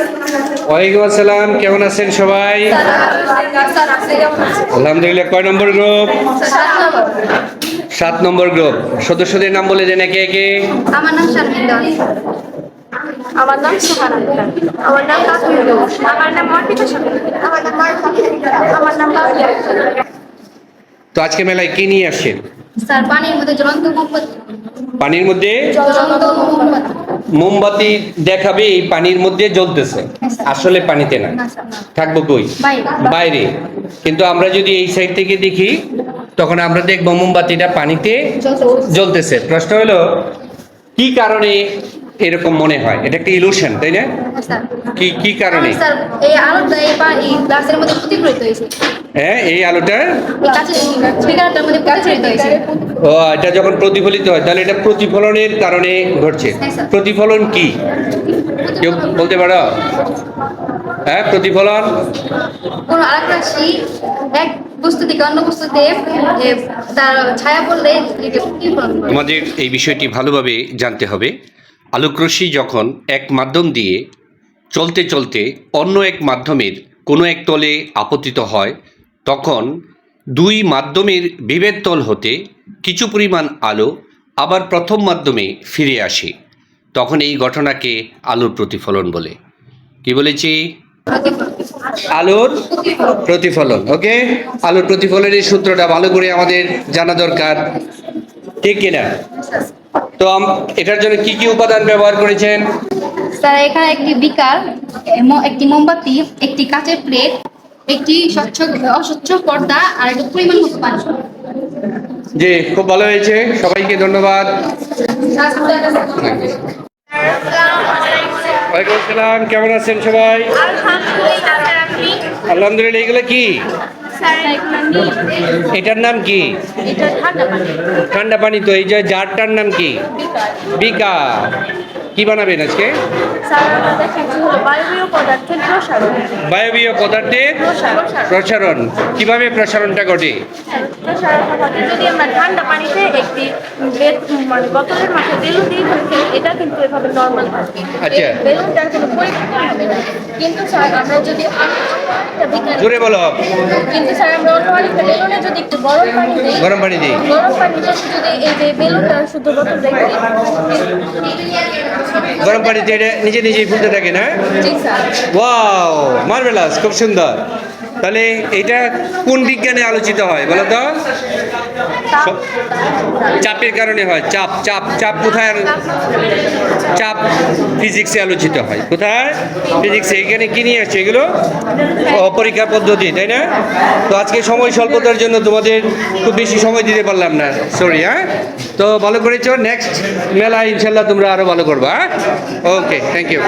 ওয়ালাইকুম আসসালাম কেমন আছেন সবাই? আলহামদুলিল্লাহ কয় নম্বর গ্রুপ? সাত নম্বর গ্রুপ। সদস্যদের নাম বলে দেন একে একে আমার নাম আমার নাম সুহানা আমার নাম আমার নাম অর্পিতা আমার নাম আমার নাম তো আজকে মেলায় কি নিয়ে আসছেন? স্যার পানির মধ্যে জ্বলন্ত মোমবাতি পানির মধ্যে? জ্বলন্ত মোমবাতি মোমবাতি দেখাবে এই পানির মধ্যে জ্বলতেছে। আসলে পানিতে না। থাকব কই? বাইরে। বাইরে। কিন্তু আমরা যদি এই সাইড থেকে দেখি তখন আমরা দেখব মোমবাতিটা পানিতে জ্বলতেছে। প্রশ্ন হলো কি কারণে এরকম মনে হয়। এটা একটা ইলুশন তাই না? কি কি কারণে? স্যার এই আলোটা এই পা- এই গ্লাসের মধ্যে প্রতিফলিত হয়েছে। হ্যাঁ এই আলোটা? স্পিকারটার মধ্যে প্রতিফলিত হয়েছে। ও এটা যখন প্রতিফলিত হয় তাহলে এটা প্রতিফলনের কারণে ঘটছে। হ্যাঁ, প্রতিফলন কি? কেউ বলতে পারো? হ্যাঁ প্রতিফলন? কোনো আরেক রাশি এক বস্তু থেকে অন্য বস্তুতে তার ছায়া পড়লে এটা প্রতিফলন করে। এই বিষয়টি ভালোভাবে জানতে হবে। আলোকরশ্মি যখন এক মাধ্যম দিয়ে চলতে চলতে অন্য এক মাধ্যমের কোনো এক তলে আপতিত হয়, তখন দুই মাধ্যমের বিভেদ তল হতে কিছু পরিমাণ আলো আবার প্রথম মাধ্যমে ফিরে আসে। তখন এই ঘটনাকে আলোর প্রতিফলন বলে। কি বলেছি? আলোর প্রতিফলন, ওকে? আলোর প্রতিফলনের সূত্রটা ভালো করে আমাদের জানা দরকার। ঠিক কিনা? তো এটার জন্য কি কি উপাদান ব্যবহার করেছেন? স্যার এখানে একটি বিকার একটি মোমবাতি একটি কাঁচের প্লেট একটি স্বচ্ছ অস্বচ্ছ পর্দা আর একটু পরিমাণ মতো পানি। জি খুব ভালো হয়েছে। সবাইকে ধন্যবাদ। ওয়ালাইকুম আসসালাম। কেমন আছেন সবাই? আলহামদুলিল্লাহ এগুলো কি? এটার নাম কি? ঠান্ডা পানি। তো এই যে জারটার নাম কি? বিকা। কি বানাবেন আজকে? বায়বীয় পদার্থের প্রসারণ। কীভাবে প্রসারণটা ঘটে? ঠান্ডা পানিতে একটি মানে বোতলের ফেলছি এটা কিন্তু এভাবে নর্মাল থাকে আচ্ছা। বেলুনটার কোনো পরিবর্তন হবে না। কিন্তু স্যার আমরা যদি জোরে বলো। কিন্তু স্যার আমরা অন্য আরেকটা বেলুনে যদি একটু গরম পানি দিই গরম পানি দিই। গরম পানিতে যদি এই যে বেলুনটা শুদ্ধ বোতল রেখে গরম পানিতে এটা নিজে নিজেই ফুলতে থাকে না জি স্যার। ওয়াও মার্ভেলাস খুব সুন্দর। তাহলে এটা কোন বিজ্ঞানে আলোচিত হয় বলো তো? চাপের কারণে হয় চাপ চাপ চাপ কোথায় চাপ ফিজিক্সে আলোচিত হয় কোথায়? ফিজিক্সে এখানে কি নিয়ে আসছে এগুলো? ও, পরীক্ষার পদ্ধতি তাই না? তো আজকে সময় স্বল্পতার জন্য তোমাদের খুব বেশি সময় দিতে পারলাম না সরি হ্যাঁ? তো ভালো করেছ নেক্সট মেলা ইনশাল্লাহ তোমরা আরও ভালো করবা ওকে থ্যাংক ইউ